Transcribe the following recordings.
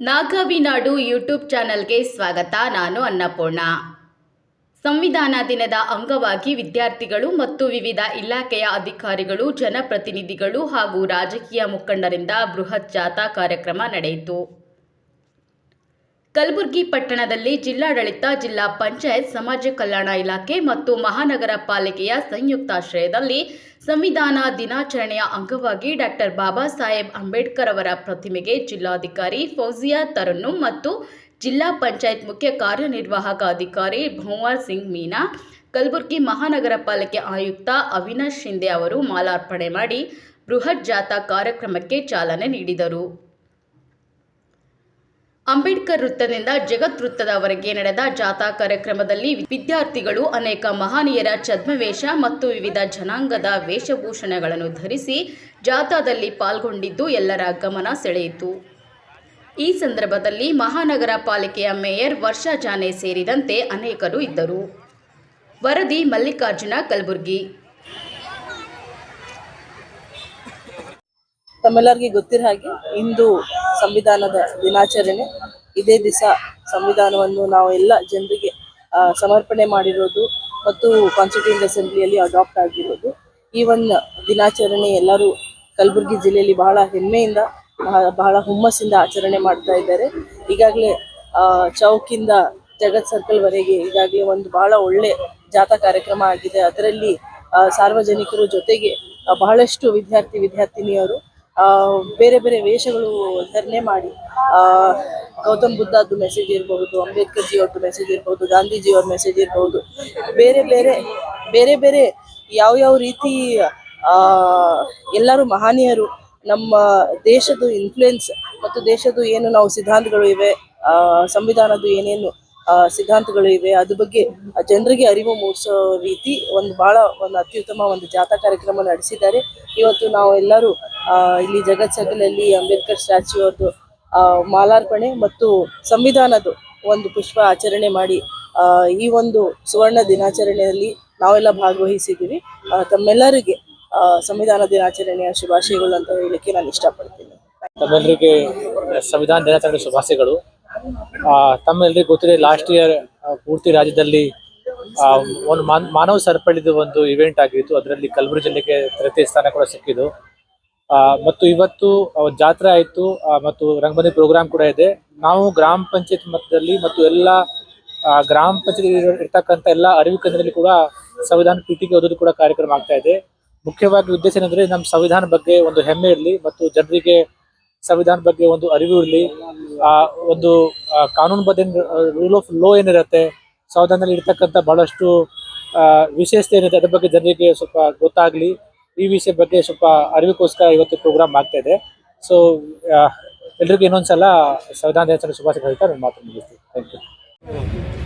ನಾಗಾವಿ ನಾಡು YouTube ಚಾನಲ್ಗೆ ಸ್ವಾಗತ. ನಾನು ಅನ್ನಪೂರ್ಣ. ಸಂವಿಧಾನ ದಿನದ ಅಂಗವಾಗಿ ವಿದ್ಯಾರ್ಥಿಗಳು ಮತ್ತು ವಿವಿಧ ಇಲಾಖೆಯ ಅಧಿಕಾರಿಗಳು, ಜನಪ್ರತಿನಿಧಿಗಳು ಹಾಗೂ ರಾಜಕೀಯ ಮುಖಂಡರಿಂದ ಬೃಹತ್ ಜಾಥಾ ಕಾರ್ಯಕ್ರಮ ನಡೆಯಿತು. ಕಲಬುರಗಿ ಪಟ್ಟಣದಲ್ಲಿ ಜಿಲ್ಲಾಡಳಿತ, ಜಿಲ್ಲಾ ಪಂಚಾಯತ್, ಸಮಾಜ ಕಲ್ಯಾಣ ಇಲಾಖೆ ಮತ್ತು ಮಹಾನಗರ ಪಾಲಿಕೆಯ ಸಂಯುಕ್ತಾಶ್ರಯದಲ್ಲಿ ಸಂವಿಧಾನ ದಿನಾಚರಣೆಯ ಅಂಗವಾಗಿ ಡಾಕ್ಟರ್ ಬಾಬಾ ಸಾಹೇಬ್ ಅಂಬೇಡ್ಕರ್ ಅವರ ಪ್ರತಿಮೆಗೆ ಜಿಲ್ಲಾಧಿಕಾರಿ ಫೌಜಿಯಾ ತರನ್ನು ಮತ್ತು ಜಿಲ್ಲಾ ಪಂಚಾಯತ್ ಮುಖ್ಯ ಕಾರ್ಯನಿರ್ವಾಹಕ ಅಧಿಕಾರಿ ಭಂವರ್ ಸಿಂಗ್ ಮೀನಾ, ಕಲಬುರಗಿ ಮಹಾನಗರ ಪಾಲಿಕೆ ಆಯುಕ್ತ ಅವಿನಾಶ್ ಶಿಂದೆ ಅವರು ಮಾಲಾರ್ಪಣೆ ಮಾಡಿ ಬೃಹತ್ ಜಾಥಾ ಕಾರ್ಯಕ್ರಮಕ್ಕೆ ಚಾಲನೆ ನೀಡಿದರು. ಅಂಬೇಡ್ಕರ್ ವೃತ್ತದಿಂದ ಜಗತ್ ವೃತ್ತದವರೆಗೆ ನಡೆದ ಜಾಥಾ ಕಾರ್ಯಕ್ರಮದಲ್ಲಿ ವಿದ್ಯಾರ್ಥಿಗಳು ಅನೇಕ ಮಹಾನೀಯರ ಛದ್ಮವೇಷ ಮತ್ತು ವಿವಿಧ ಜನಾಂಗದ ವೇಷಭೂಷಣಗಳನ್ನು ಧರಿಸಿ ಜಾಥಾದಲ್ಲಿ ಪಾಲ್ಗೊಂಡಿದ್ದು ಎಲ್ಲರ ಗಮನ ಸೆಳೆಯಿತು. ಈ ಸಂದರ್ಭದಲ್ಲಿ ಮಹಾನಗರ ಪಾಲಿಕೆಯ ಮೇಯರ್ ವರ್ಷಾ ಜಾನೆ ಸೇರಿದಂತೆ ಅನೇಕರು ಇದ್ದರು. ವರದಿ ಮಲ್ಲಿಕಾರ್ಜುನ ಕಲಬುರ್ಗಿ. ತಮ್ಮೆಲ್ಲರಿಗೂ ಗೊತ್ತಿರ ಹಾಗೆ ಇಂದು ಸಂವಿಧಾನದ ದಿನಾಚರಣೆ ಇದೇ ದಿವಸ ಸಂವಿಧಾನವನ್ನು ನಾವು ಎಲ್ಲ ಜನರಿಗೆ ಸಮರ್ಪಣೆ ಮಾಡಿರೋದು ಮತ್ತು ಕಾನ್ಸ್ಟಿಟ್ಯೂಂಟ್ ಅಸೆಂಬ್ಲಿಯಲ್ಲಿ ಅಡಾಪ್ಟ್ ಆಗಿರೋದು. ಈ ಒಂದು ದಿನಾಚರಣೆ ಎಲ್ಲರೂ ಕಲಬುರಗಿ ಜಿಲ್ಲೆಯಲ್ಲಿ ಬಹಳ ಹೆಮ್ಮೆಯಿಂದ, ಬಹಳ- ಹುಮ್ಮಸ್ಸಿಂದ ಆಚರಣೆ ಮಾಡ್ತಾ ಇದ್ದಾರೆ. ಈಗಾಗಲೇ ಚೌಕಿಂದ ಜಗತ್ ಸರ್ಕಲ್ ವರೆಗೆ ಈಗಾಗಲೇ ಒಂದು ಬಹಳ ಒಳ್ಳೆ ಜಾಥಾ ಕಾರ್ಯಕ್ರಮ ಆಗಿದೆ. ಅದರಲ್ಲಿ ಸಾರ್ವಜನಿಕರು ಜೊತೆಗೆ ಬಹಳಷ್ಟು ವಿದ್ಯಾರ್ಥಿ, ವಿದ್ಯಾರ್ಥಿನಿಯರು ಬೇರೆ ಬೇರೆ ವೇಷಗಳು ಧರಣೆ ಮಾಡಿ ಗೌತಮ್ ಬುದ್ಧದ್ದು ಮೆಸೇಜ್ ಇರಬಹುದು ಅಂಬೇಡ್ಕರ್ ಜಿಯವ್ರದ್ದು ಮೆಸೇಜ್ ಇರಬಹುದು ಗಾಂಧೀಜಿಯವ್ರ ಮೆಸೇಜ್ ಇರಬಹುದು ಬೇರೆ ಬೇರೆ ಬೇರೆ ಬೇರೆ ಯಾವ ಯಾವ ರೀತಿ ಎಲ್ಲರೂ ಮಹನೀಯರು ನಮ್ಮ ದೇಶದ ಇನ್ಫ್ಲುಯೆನ್ಸ್ ಮತ್ತು ದೇಶದ ಏನು ನಾವು ಸಿದ್ಧಾಂತಗಳು ಇವೆ ಆ, ಸಂವಿಧಾನದ ಏನೇನು ಸಿದ್ಧಾಂತಗಳು ಇವೆ. ಅದ್ರ ಬಗ್ಗೆ ಜನರಿಗೆ ಅರಿವು ಮೂಡಿಸೋ ರೀತಿ ಒಂದು ಬಹಳ ಒಂದು ಅತ್ಯುತ್ತಮ ಒಂದು ಜಾಥಾ ಕಾರ್ಯಕ್ರಮ ನಡೆಸಿದ್ದಾರೆ. ಇವತ್ತು ನಾವು ಎಲ್ಲರೂ ಇಲ್ಲಿ ಜಗತ್ ಸರ್ಕಲಲ್ಲಿ ಅಂಬೇಡ್ಕರ್ ಸ್ಟ್ಯಾಚ್ಯೂ ಅವ್ರದ್ದು ಮಾಲಾರ್ಪಣೆ ಮತ್ತು ಸಂವಿಧಾನದ ಒಂದು ಪುಷ್ಪ ಆಚರಣೆ ಮಾಡಿ ಈ ಒಂದು ಸುವರ್ಣ ದಿನಾಚರಣೆಯಲ್ಲಿ ನಾವೆಲ್ಲ ಭಾಗವಹಿಸಿದ್ದೀವಿ. ತಮ್ಮೆಲ್ಲರಿಗೆ ಸಂವಿಧಾನ ದಿನಾಚರಣೆಯ ಶುಭಾಶಯಗಳು ಅಂತ ಹೇಳಲಿಕ್ಕೆ ನಾನು ಇಷ್ಟಪಡ್ತೀನಿ. ತಮ್ಮೆಲ್ಲರಿಗೆ ಸಂವಿಧಾನ ದಿನಾಚರಣೆ ಶುಭಾಶಯಗಳು. ತಮ್ಮೆಲ್ಲರಿಗೂ ಗೊತ್ತಿದೆ ಲಾಸ್ಟ್ ಇಯರ್ ಪೂರ್ತಿ ರಾಜ್ಯದಲ್ಲಿ ಒಂದು ಮಾನವ ಸರಪಳಿದು ಒಂದು ಇವೆಂಟ್ ಆಗಿತ್ತು. ಅದರಲ್ಲಿ ಕಲಬುರಗಿ ಜಿಲ್ಲೆಗೆ ತೃತೀಯ ಸ್ಥಾನ ಕೂಡ ಸಿಕ್ಕಿದ್ದು. ಮತ್ತು ಇವತ್ತು ಜಾತ್ರೆ ಆಯಿತು. ಮತ್ತು ರಂಗಮಂದಿ ಪ್ರೋಗ್ರಾಮ್ ಕೂಡ ಇದೆ. ನಾವು ಗ್ರಾಮ ಪಂಚಾಯತ್ ಮಟ್ಟದಲ್ಲಿ ಮತ್ತು ಎಲ್ಲ ಗ್ರಾಮ ಪಂಚಾಯತ್ ಇರ್ತಕ್ಕಂಥ ಎಲ್ಲ ಅರಿವು ಕೇಂದ್ರದಲ್ಲಿ ಕೂಡ ಸಂವಿಧಾನ ಪೀಠಿಗೆ ಓದೋದು ಕೂಡ ಕಾರ್ಯಕ್ರಮ ಆಗ್ತಾ ಇದೆ. ಮುಖ್ಯವಾಗಿ ಉದ್ದೇಶ ಏನಂದ್ರೆ, ನಮ್ಮ ಸಂವಿಧಾನ ಬಗ್ಗೆ ಒಂದು ಹೆಮ್ಮೆ ಇರಲಿ ಮತ್ತು ಜನರಿಗೆ ಸಂವಿಧಾನ ಬಗ್ಗೆ ಒಂದು ಅರಿವು ಇರಲಿ, ಆ, ಒಂದು ಕಾನೂನು ಕಾನೂನುಬದ್ಧ ರೂಲ್ ಆಫ್ ಲೋ ಏನಿರುತ್ತೆ, ಸಂವಿಧಾನದಲ್ಲಿ ಇರ್ತಕ್ಕಂಥ ಬಹಳಷ್ಟು ವಿಶೇಷತೆ ಏನಿದೆ ಅದ್ರ ಬಗ್ಗೆ ಜನರಿಗೆ ಸ್ವಲ್ಪ ಗೊತ್ತಾಗ್ಲಿ. ಈ ವಿಷಯ ಬಗ್ಗೆ ಸ್ವಲ್ಪ ಅರಿವಿಗೋಸ್ಕರ ಇವತ್ತು ಪ್ರೋಗ್ರಾಮ್ ಆಗ್ತಾ ಇದೆ. ಸೊ ಎಲ್ರಿಗೂ ಇನ್ನೊಂದ್ಸಲ ಸಂವಿಧಾನ ದಿನಾಚರಣೆ ಶುಭಾಶಯ ಹೇಳ್ತಾ ನಾನು ಮಾತು ಮುಗಿಸ್ತೀನಿ. ಥ್ಯಾಂಕ್ ಯು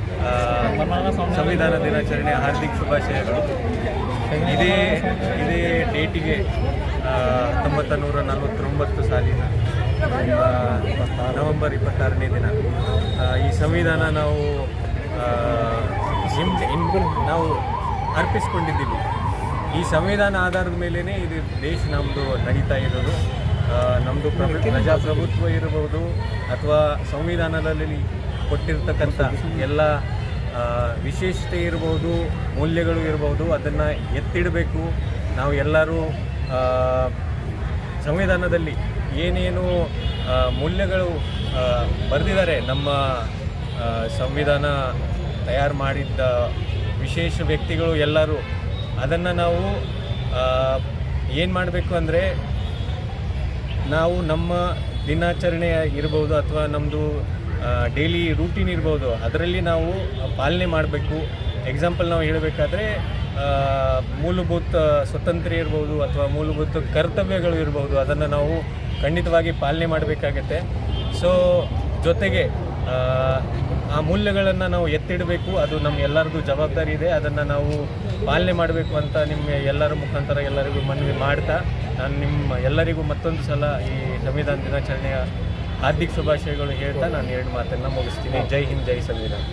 ಸಂವಿಧಾನ ದಿನಾಚರಣೆ, ಹಾರ್ದಿಕ ಶುಭಾಶಯಗಳು. ಇದೇ ಇದೇ ಡೇಟಿಗೆ ಹತ್ತೊಂಬತ್ತ ನೂರ ನಲವತ್ತೊಂಬತ್ತು ಸಾಲಿನ ನವೆಂಬರ್ ಇಪ್ಪತ್ತಾರನೇ ದಿನ. ಈ ಸಂವಿಧಾನ ನಾವು ನಾವು ಅರ್ಪಿಸ್ಕೊಂಡಿದ್ದೀವಿ. ಈ ಸಂವಿಧಾನ ಆಧಾರದ ಮೇಲೇ ಇದು ದೇಶ ನಮ್ಮದು ನಡೀತಾ ಇರೋದು. ನಮ್ಮದು ಪ್ರಜಾಪ್ರಭುತ್ವ ಇರಬಹುದು ಅಥವಾ ಸಂವಿಧಾನದಲ್ಲಿ ಕೊಟ್ಟಿರ್ತಕ್ಕಂಥ ಎಲ್ಲ ವಿಶೇಷತೆ ಇರ್ಬೋದು, ಮೌಲ್ಯಗಳು ಇರ್ಬೋದು, ಅದನ್ನು ಎತ್ತಿಡಬೇಕು. ನಾವು ಎಲ್ಲರೂ ಸಂವಿಧಾನದಲ್ಲಿ ಏನೇನು ಮೌಲ್ಯಗಳು ಬರೆದಿದ್ದಾರೆ, ನಮ್ಮ ಸಂವಿಧಾನ ತಯಾರು ಮಾಡಿದ್ದ ವಿಶೇಷ ವ್ಯಕ್ತಿಗಳು ಎಲ್ಲರೂ, ಅದನ್ನು ನಾವು ಏನು ಮಾಡಬೇಕು ಅಂದರೆ, ನಾವು ನಮ್ಮ ದಿನಾಚರಣೆ ಇರ್ಬೋದು, ಅಥವಾ ನಮ್ಮದು ಡೈಲಿ ರೂಟೀನ್ ಇರ್ಬೋದು. ಅದರಲ್ಲಿ ನಾವು ಪಾಲನೆ ಮಾಡಬೇಕು. ಎಕ್ಸಾಂಪಲ್ ನಾವು ಹೇಳಬೇಕಾದ್ರೆ ಮೂಲಭೂತ ಸ್ವತಂತ್ರ ಇರ್ಬೋದು ಅಥವಾ ಮೂಲಭೂತ ಕರ್ತವ್ಯಗಳು ಇರ್ಬೋದು ಅದನ್ನು ನಾವು ಖಂಡಿತವಾಗಿ ಪಾಲನೆ ಮಾಡಬೇಕಾಗತ್ತೆ. ಸೊ ಜೊತೆಗೆ ಆ, ಮೂಲ್ಯಗಳನ್ನು ನಾವು ಎತ್ತಿಡಬೇಕು. ಅದು ನಮ್ಮ ಎಲ್ಲರಿಗೂ ಜವಾಬ್ದಾರಿ ಇದೆ. ಅದನ್ನು ನಾವು ಪಾಲನೆ ಮಾಡಬೇಕು ಅಂತ ನಿಮ್ಮ ಎಲ್ಲರ ಮುಖಾಂತರ ಎಲ್ಲರಿಗೂ ಮನವಿ ಮಾಡ್ತಾ ನಾನು ನಿಮ್ಮ ಎಲ್ಲರಿಗೂ ಮತ್ತೊಂದು ಸಲ ಈ ಸಂವಿಧಾನ ದಿನಾಚರಣೆಯ ಹಾರ್ದಿಕ ಶುಭಾಶಯಗಳು ಹೇಳ್ತಾ ನಾನು ಎರಡು ಮಾತನ್ನು ಮುಗಿಸ್ತೀನಿ. ಜೈ ಹಿಂದ್ ಜೈ ಸಂವಿಧಾನ.